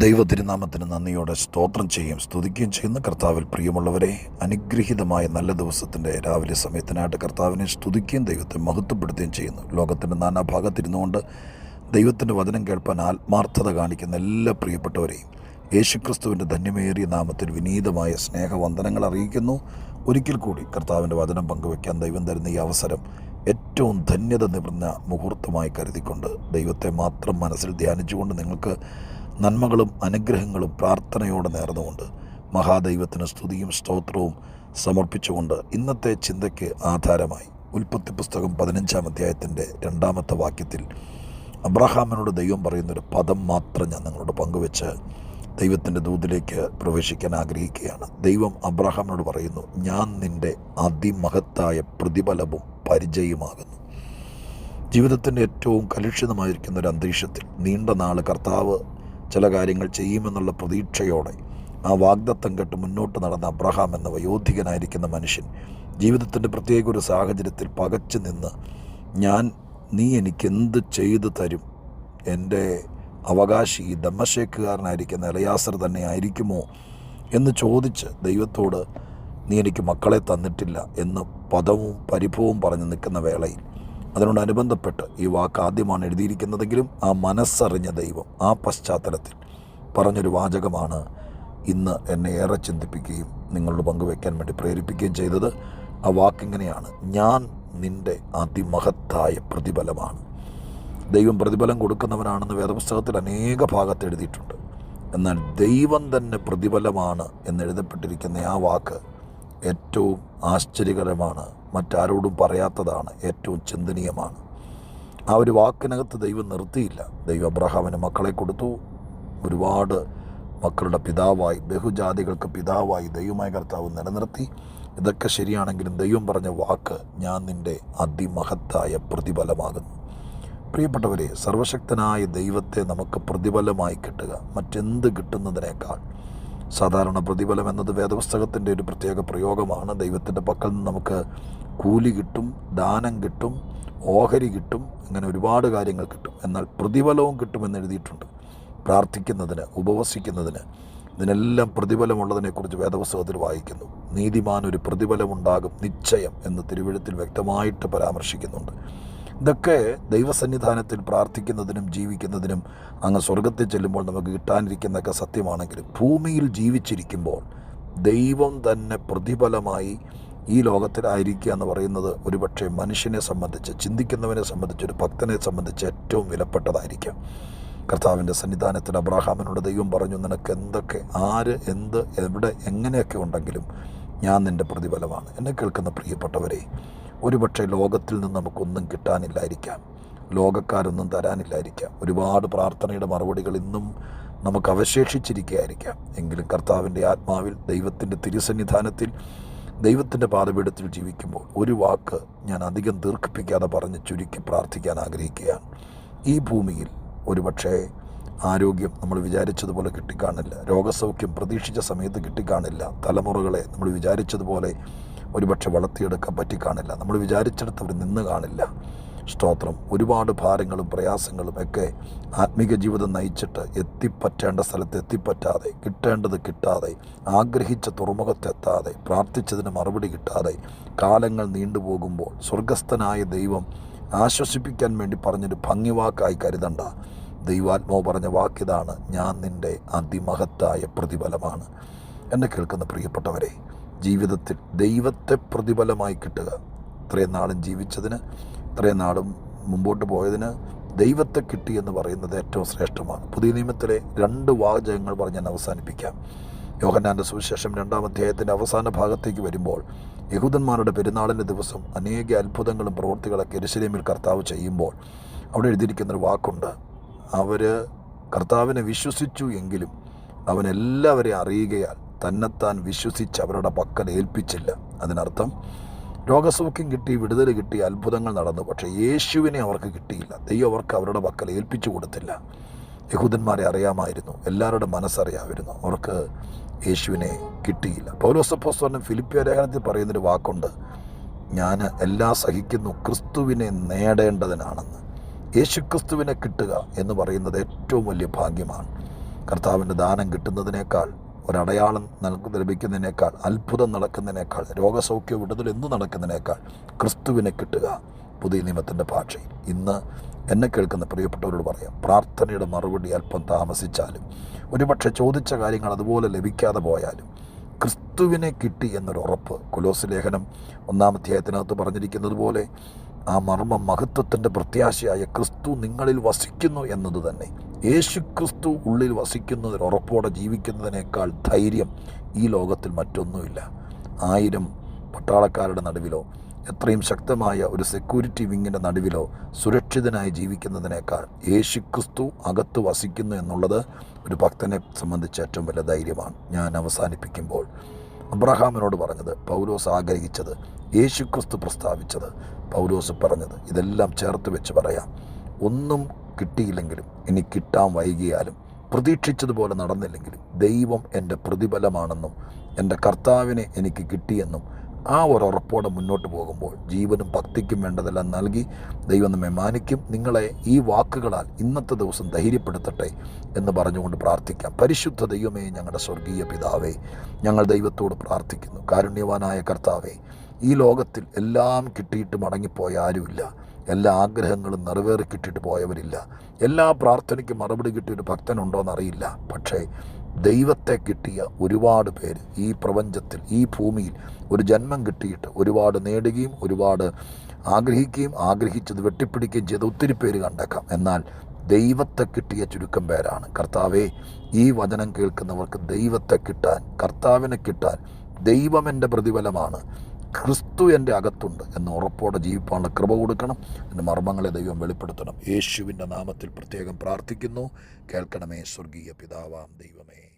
ദൈവ തിരുനാമത്തിന് നന്ദിയോടെ സ്തോത്രം ചെയ്യും സ്തുതിക്കുകയും ചെയ്യുന്ന കർത്താവിൽ പ്രിയമുള്ളവരെ അനുഗ്രഹീതമായ നല്ല ദിവസത്തിന്റെ രാവിലെ സമയത്തിനായിട്ട് കർത്താവിനെ സ്തുതിക്കുകയും ദൈവത്തെ മഹത്വപ്പെടുത്തുകയും ചെയ്യുന്നു. ലോകത്തിന്റെ നാനാഭാഗത്തിരുന്നുകൊണ്ട് ദൈവത്തിന്റെ വചനം കേൾപ്പാൻ ആത്മാർത്ഥത കാണിക്കുന്ന എല്ലാ പ്രിയപ്പെട്ടവരെയും യേശുക്രിസ്തുവിന്റെ ധന്യമേറിയ നാമത്തിൽ വിനീതമായ സ്നേഹവന്ദനങ്ങൾ അറിയിക്കുന്നു. ഒരിക്കൽ കൂടി കർത്താവിന്റെ വചനം പങ്കുവയ്ക്കാൻ ദൈവം തരുന്ന ഈ അവസരം ഏറ്റവും ധന്യത നിറഞ്ഞ മുഹൂർത്തമായി കരുതിക്കൊണ്ട് ദൈവത്തെ മാത്രം മനസ്സിൽ ധ്യാനിച്ചുകൊണ്ട് നിങ്ങൾക്ക് നന്മകളും അനുഗ്രഹങ്ങളും പ്രാർത്ഥനയോടെ നേർന്നുകൊണ്ട് മഹാദൈവത്തിന് സ്തുതിയും സ്തോത്രവും സമർപ്പിച്ചുകൊണ്ട് ഇന്നത്തെ ചിന്തയ്ക്ക് ആധാരമായി ഉൽപ്പത്തി പുസ്തകം പതിനഞ്ചാം അധ്യായത്തിന്റെ രണ്ടാമത്തെ വാക്യത്തിൽ അബ്രഹാമിനോട് ദൈവം പറയുന്നൊരു പദം മാത്രം ഞാൻ നിങ്ങളോട് പങ്കുവെച്ച് ദൈവത്തിന്റെ ദൂതിലേക്ക് പ്രവേശിക്കാൻ ആഗ്രഹിക്കുകയാണ്. ദൈവം അബ്രഹാമിനോട് പറയുന്നു ഞാൻ നിന്റെ അതിമഹത്തായ പ്രതിഫലവും പരിചയമാകുന്നു ജീവിതത്തിന്റെ ഏറ്റവും കലുഷിതമായിരിക്കുന്ന ഒരു അന്തരീക്ഷത്തിൽ നീണ്ട നാൾ കർത്താവ് ചില കാര്യങ്ങൾ ചെയ്യുമെന്നുള്ള പ്രതീക്ഷയോടെ ആ വാഗ്ദത്തം കെട്ട് മുന്നോട്ട് നടന്ന അബ്രഹാം എന്ന വയോധികനായിരിക്കുന്ന മനുഷ്യൻ ജീവിതത്തിന്റെ പ്രത്യേക ഒരു സാഹചര്യത്തിൽ പകച്ചു നിന്ന് ഞാൻ നീ എനിക്ക് എന്ത് ചെയ്തു തരും? എന്റെ അവകാശി ഈ ദമ്മശേക്കുകാരനായിരിക്കുന്ന ഇലയാസർ തന്നെ ആയിരിക്കുമോ? എന്ന് ചോദിച്ച് ദൈവത്തോട് നീ എനിക്ക് മക്കളെ തന്നിട്ടില്ല എന്ന് പദവും പരിഭവവും പറഞ്ഞു നിൽക്കുന്ന വേളയിൽ അതിനോടനുബന്ധപ്പെട്ട് ഈ വാക്ക് ആദ്യമാണ് എഴുതിയിരിക്കുന്നതെങ്കിലും ആ മനസ്സറിഞ്ഞ ദൈവം ആ പശ്ചാത്തലത്തിൽ പറഞ്ഞൊരു വാചകമാണ് ഇന്ന് എന്നെ ഏറെ ചിന്തിപ്പിക്കുകയും നിങ്ങളോട് പങ്കുവയ്ക്കാൻ വേണ്ടി പ്രേരിപ്പിക്കുകയും ചെയ്തത് ആ വാക്കിങ്ങനെയാണ്. ഞാൻ നിന്റെ അതിമഹത്തായ പ്രതിഫലമാണ്. ദൈവം പ്രതിഫലം കൊടുക്കുന്നവനാണെന്ന് വേദപുസ്തകത്തിൽ അനേക ഭാഗത്ത് എഴുതിയിട്ടുണ്ട്. എന്നാൽ ദൈവം തന്നെ പ്രതിഫലമാണ് എന്നെഴുതപ്പെട്ടിരിക്കുന്ന ആ വാക്ക് ഏറ്റവും ആശ്ചര്യകരമാണ് മറ്റാരോടും പറയാത്തതാണ് ഏറ്റവും ചിന്തനീയമാണ്. ആ ഒരു വാക്കിനകത്ത് ദൈവം നിർത്തിയില്ല. ദൈവം അബ്രഹാമിന് മക്കളെ കൊടുത്തു. ഒരുപാട് മക്കളുടെ പിതാവായി ബഹുജാതികൾക്ക് പിതാവായി ദൈവമായ കർത്താവ് നിലനിർത്തി. ഇതൊക്കെ ശരിയാണെങ്കിലും ദൈവം പറഞ്ഞ വാക്ക് ഞാൻ നിന്റെ അതിമഹത്തായ പ്രതിഫലമാകുന്നു. പ്രിയപ്പെട്ടവരെ സർവശക്തനായ ദൈവത്തെ നമുക്ക് പ്രതിഫലമായി കിട്ടുക. മറ്റെന്ത് കിട്ടുന്നതിനേക്കാൾ സാധാരണ പ്രതിഫലം എന്നത് വേദപുസ്തകത്തിന്റെ ഒരു പ്രത്യേക പ്രയോഗമാണ്. ദൈവത്തിന്റെ പക്കൽ നിന്ന് നമുക്ക് കൂലി കിട്ടും ദാനം കിട്ടും ഓഹരി കിട്ടും ഇങ്ങനെ ഒരുപാട് കാര്യങ്ങൾ കിട്ടും. എന്നാൽ പ്രതിഫലവും കിട്ടുമെന്ന് എഴുതിയിട്ടുണ്ട്. പ്രാർത്ഥിക്കുന്നതിന് ഉപവസിക്കുന്നതിന്. ഇതിനെല്ലാം പ്രതിഫലമുള്ളതിനെക്കുറിച്ച് വേദപുസ്തകത്തിൽ വായിക്കുന്നു. നീതിമാൻ ഒരു പ്രതിഫലമുണ്ടാകും നിശ്ചയം എന്ന് തിരുവഴുത്തിൽ വ്യക്തമായിട്ട് പരാമർശിക്കുന്നുണ്ട്. ഇതൊക്കെ ദൈവസന്നിധാനത്തിൽ പ്രാർത്ഥിക്കുന്നതിനും ജീവിക്കുന്നതിനും അങ്ങ് സ്വർഗത്തിൽ ചെല്ലുമ്പോൾ നമുക്ക് കിട്ടാനിരിക്കുന്നതൊക്കെ സത്യമാണെങ്കിലും ഭൂമിയിൽ ജീവിച്ചിരിക്കുമ്പോൾ ദൈവം തന്നെ പ്രതിഫലമായി ഈ ലോകത്തിലായിരിക്കുക എന്ന് പറയുന്നത് ഒരുപക്ഷെ മനുഷ്യനെ സംബന്ധിച്ച് ചിന്തിക്കുന്നവനെ സംബന്ധിച്ച് ഒരു ഭക്തനെ സംബന്ധിച്ച് ഏറ്റവും വിലപ്പെട്ടതായിരിക്കും. കർത്താവിന്റെ സന്നിധാനത്തിൽ അബ്രാഹാമിനോട് ദൈവം പറഞ്ഞു നിനക്ക് എന്തൊക്കെ ആര് എന്ത് എവിടെ എങ്ങനെയൊക്കെ ഉണ്ടെങ്കിലും ഞാൻ നിന്റെ പ്രതിഫലമാണ്. എന്നെ കേൾക്കുന്ന പ്രിയപ്പെട്ടവരെ ഒരുപക്ഷെ ലോകത്തിൽ നിന്ന് നമുക്കൊന്നും കിട്ടാനില്ലായിരിക്കാം. ലോകക്കാരൊന്നും തരാനില്ലായിരിക്കാം. ഒരുപാട് പ്രാർത്ഥനയുടെ മറുപടികൾ ഇന്നും നമുക്ക് അവശേഷിച്ചിരിക്കുകയായിരിക്കാം. എങ്കിലും കർത്താവിന്റെ ആത്മാവിൽ ദൈവത്തിന്റെ തിരുസന്നിധാനത്തിൽ ദൈവത്തിന്റെ പാതപീഠത്തിൽ ജീവിക്കുമ്പോൾ ഒരു വാക്ക് ഞാൻ അധികം ദീർഘിപ്പിക്കാതെ പറഞ്ഞ് ചുരുക്കി പ്രാർത്ഥിക്കാൻ ആഗ്രഹിക്കുകയാണ്. ഈ ഭൂമിയിൽ ഒരുപക്ഷേ ആരോഗ്യം നമ്മൾ വിചാരിച്ചതുപോലെ കിട്ടിക്കാണില്ല. രോഗസൗഖ്യം പ്രതീക്ഷിച്ച സമയത്ത് കിട്ടിക്കാണില്ല. തലമുറകളെ നമ്മൾ വിചാരിച്ചതുപോലെ ഒരുപക്ഷെ വളർത്തിയെടുക്കാൻ പറ്റിക്കാണില്ല. നമ്മൾ വിചാരിച്ചെടുത്ത് അവർ നിന്ന് കാണില്ല. സ്തോത്രം. ഒരുപാട് ഭാരങ്ങളും പ്രയാസങ്ങളും ഒക്കെ ആത്മീക ജീവിതം നയിച്ചിട്ട് എത്തിപ്പറ്റേണ്ട സ്ഥലത്ത് എത്തിപ്പറ്റാതെ കിട്ടേണ്ടത് കിട്ടാതെ ആഗ്രഹിച്ച തുറമുഖത്തെത്താതെ പ്രാർത്ഥിച്ചതിന് മറുപടി കിട്ടാതെ കാലങ്ങൾ നീണ്ടുപോകുമ്പോൾ സ്വർഗസ്ഥനായ ദൈവം ആശ്വസിപ്പിക്കാൻ വേണ്ടി പറഞ്ഞൊരു ഭംഗിവാക്കായി കരുതണ്ട. ദൈവാത്മാവ് പറഞ്ഞ വാക്കിതാണ് ഞാൻ നിന്റെ അതിമഹത്തായ പ്രതിഫലമാണ്. എന്നെ കേൾക്കുന്ന പ്രിയപ്പെട്ടവരെ ജീവിതത്തിൽ ദൈവത്തെ പ്രതിഫലമായി കിട്ടുക. ഇത്രയും നാളും ജീവിച്ചതിന് ഇത്രയും നാളും മുമ്പോട്ട് പോയതിന് ദൈവത്തെ കിട്ടി എന്ന് പറയുന്നത് ഏറ്റവും ശ്രേഷ്ഠമാണ്. പുതിയ നിയമത്തിലെ രണ്ട് വാചകങ്ങൾ പറഞ്ഞ് ഞാൻ അവസാനിപ്പിക്കാം. യോഹന്നാന്റെ സുവിശേഷം രണ്ടാം അധ്യായത്തിന്റെ അവസാന ഭാഗത്തേക്ക് വരുമ്പോൾ യഹൂദന്മാരുടെ പെരുന്നാളിന്റെ ദിവസം അനേക അത്ഭുതങ്ങളും പ്രവൃത്തികളൊക്കെ എരുശലേമിൽ കർത്താവ് ചെയ്യുമ്പോൾ അവിടെ എഴുതിയിരിക്കുന്നൊരു വാക്കുണ്ട്. അവർ കർത്താവിനെ വിശ്വസിച്ചു എങ്കിലും അവൻ എല്ലാവരെയും അറിയുകയാൽ തന്നെത്താൻ വിശ്വസിച്ച് അവരുടെ പക്കൽ ഏൽപ്പിച്ചില്ല. അതിനർത്ഥം രോഗസൗഖ്യം കിട്ടി വിടുതൽ കിട്ടി അത്ഭുതങ്ങൾ നടന്നു. പക്ഷേ യേശുവിനെ അവർക്ക് കിട്ടിയില്ല. ദൈവം അവർക്ക് അവരുടെ പക്കൽ ഏൽപ്പിച്ചു കൊടുത്തില്ല. യഹൂദന്മാരെ അറിയാമായിരുന്നു. എല്ലാവരുടെ മനസ്സറിയാമായിരുന്നു. അവർക്ക് യേശുവിനെ കിട്ടിയില്ല. പൗലോസപ്പോസ്തോലൻ ഫിലിപ്പിയ ലേഖനത്തിൽ പറയുന്നൊരു വാക്കുണ്ട് ഞാൻ എല്ലാം സഹിക്കുന്നു ക്രിസ്തുവിനെ നേടേണ്ടതിനാണെന്ന്. യേശു ക്രിസ്തുവിനെ കിട്ടുക എന്ന് പറയുന്നത് ഏറ്റവും വലിയ ഭാഗ്യമാണ്. കർത്താവിന്റെ ദാനം കിട്ടുന്നതിനേക്കാൾ ഒരടയാളം നൽകു ലഭിക്കുന്നതിനേക്കാൾ അത്ഭുതം നടക്കുന്നതിനേക്കാൾ രോഗസൗഖ്യ വിടുതൽ എന്ത് നടക്കുന്നതിനേക്കാൾ ക്രിസ്തുവിനെ കിട്ടുക. പുതിയ നിയമത്തിന്റെ ഭാഷയിൽ ഇന്ന് എന്നെ കേൾക്കുന്ന പ്രിയപ്പെട്ടവരോട് പറയാം പ്രാർത്ഥനയുടെ മറുപടി അല്പം താമസിച്ചാലും ഒരുപക്ഷെ ചോദിച്ച കാര്യങ്ങൾ അതുപോലെ ലഭിക്കാതെ പോയാലും ക്രിസ്തുവിനെ കിട്ടി എന്നൊരു ഉറപ്പ്. കൊലോസ് ലേഖനം ഒന്നാം അധ്യായത്തിനകത്ത് പറഞ്ഞിരിക്കുന്നത് പോലെ ആ മർമ്മ മഹത്വത്തിന്റെ പ്രത്യാശയായ ക്രിസ്തു നിങ്ങളിൽ വസിക്കുന്നു എന്നത് തന്നെ. യേശു ക്രിസ്തു ഉള്ളിൽ വസിക്കുന്നതിൽ ഉറപ്പോടെ ജീവിക്കുന്നതിനേക്കാൾ ധൈര്യം ഈ ലോകത്തിൽ മറ്റൊന്നുമില്ല. ആയിരം പട്ടാളക്കാരുടെ നടുവിലോ എത്രയും ശക്തമായ ഒരു സെക്യൂരിറ്റി വിങ്ങിന്റെ നടുവിലോ സുരക്ഷിതനായി ജീവിക്കുന്നതിനേക്കാൾ യേശു ക്രിസ്തു അകത്ത് വസിക്കുന്നു എന്നുള്ളത് ഒരു ഭക്തനെ സംബന്ധിച്ച് ഏറ്റവും വലിയ ധൈര്യമാണ്. ഞാൻ അവസാനിപ്പിക്കുമ്പോൾ അബ്രഹാമിനോട് പറഞ്ഞത് പൗലോസ് ആഗ്രഹിച്ചത് യേശുക്രിസ്തു പ്രസ്താവിച്ചത്. പൗലോസ് പറഞ്ഞത് ഇതെല്ലാം ചേർത്ത് വെച്ച് പറയാം. ഒന്നും കിട്ടിയില്ലെങ്കിലും ഇനി കിട്ടാൻ വൈകിയാലും പ്രതീക്ഷിച്ചതുപോലെ നടന്നില്ലെങ്കിലും ദൈവം എന്റെ പ്രതിഫലമാണെന്നും എന്റെ കർത്താവിനെ എനിക്ക് കിട്ടിയെന്നും ആ ഒരു ഉറപ്പോടെ മുന്നോട്ട് പോകുമ്പോൾ ജീവനും ഭക്തിക്കും വേണ്ടതെല്ലാം നൽകി ദൈവം നമ്മെ മാനിക്കും. നിങ്ങളെ ഈ വാക്കുകളാൽ ഇന്നത്തെ ദിവസം ധൈര്യപ്പെടുത്തട്ടെ എന്ന് പറഞ്ഞുകൊണ്ട് പ്രാർത്ഥിക്കാം. പരിശുദ്ധ ദൈവമേ ഞങ്ങളുടെ സ്വർഗീയ പിതാവേ ഞങ്ങൾ ദൈവത്തോട് പ്രാർത്ഥിക്കുന്നു. കാരുണ്യവാനായ കർത്താവേ ഈ ലോകത്തിൽ എല്ലാം കിട്ടിയിട്ട് മടങ്ങിപ്പോയ ആരുമില്ല. എല്ലാ ആഗ്രഹങ്ങളും നിറവേറി കിട്ടിയിട്ട് പോയവരില്ല. എല്ലാ പ്രാർത്ഥനയ്ക്കും മറുപടി കിട്ടിയൊരു ഭക്തനുണ്ടോയെന്നറിയില്ല പക്ഷേ ദൈവത്തെ കിട്ടിയ ഒരുപാട് പേര് ഈ പ്രപഞ്ചത്തിൽ ഈ ഭൂമിയിൽ ഒരു ജന്മം കിട്ടിയിട്ട് ഒരുപാട് നേടുകയും ഒരുപാട് ആഗ്രഹിക്കുകയും ആഗ്രഹിച്ചത് വെട്ടിപ്പിടിക്കുകയും ചെയ്ത ഒത്തിരി പേര് കണ്ടേക്കാം. എന്നാൽ ദൈവത്തെ കിട്ടിയ ചുരുക്കം പേരാണ്. കർത്താവെ ഈ വചനം കേൾക്കുന്നവർക്ക് ദൈവത്തെ കിട്ടാൻ കർത്താവിനെ കിട്ടാൻ ദൈവം എന്റെ പ്രതിഫലമാണ്. ക്രിസ്തു എന്റെ അകത്തുണ്ട് എന്ന് ഉറപ്പോടെ ജീവിപ്പാനുള്ള കൃപ കൊടുക്കണം എന്റെ മർമ്മങ്ങളെ ദൈവം വെളിപ്പെടുത്തണം. യേശുവിന്റെ നാമത്തിൽ പ്രത്യേകം പ്രാർത്ഥിക്കുന്നു. കേൾക്കണമേ സ്വർഗീയ പിതാവാം ദൈവമേ.